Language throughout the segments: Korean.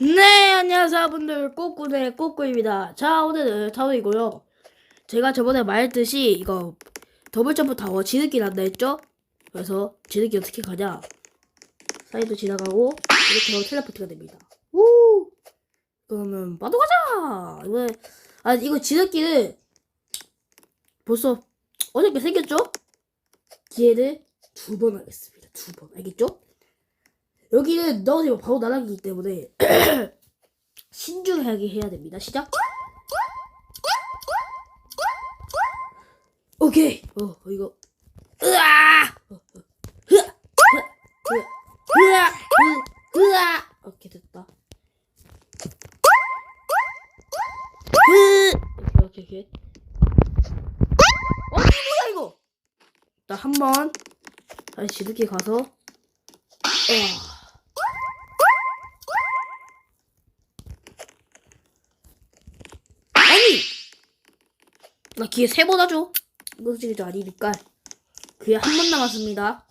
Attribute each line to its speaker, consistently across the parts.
Speaker 1: 네, 안녕하세요, 분들. 꼬꾸네, 꼬꾸입니다. 자, 오늘은 타워이고요. 제가 저번에 말했듯이, 이거, 더블 점프 타워 지름길 한다 했죠? 그래서, 지름길 어떻게 가냐? 사이드 지나가고, 이렇게 하면 텔레포트가 됩니다. 우! 그러면, 바로 가자! 이거, 아, 이거 지름길은, 벌써, 어렵게 생겼죠? 기회를 두 번 하겠습니다. 두 번. 알겠죠? 여기는 넣으면 바로 날아가기 때문에 신중하게 해야 됩니다. 시작. 오케이. 어, 어, 이거. 으아! 어, 어. 흐아! 흐아! 오케이, 됐다. 흐! 오케이, 오케이, 오케이. 어, 뭐야, 이거? 나 한번 다시 지름길 가서 어. 아 니! 나 기회 세 번 하죠? 이거 솔직히 좀 아니니까. 기회 한 번 남았습니다.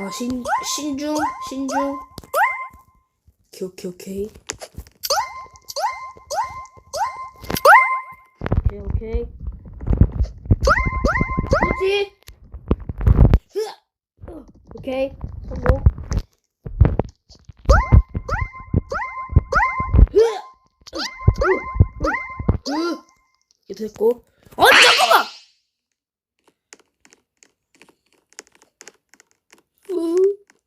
Speaker 1: 어, 신, 신중, 신중. 오케이, 오케이, 오케이. 오케이, 오케이. 어, 오케이, 성공. 으, 으, 으, 으. 이렇게 됐고. 어쩜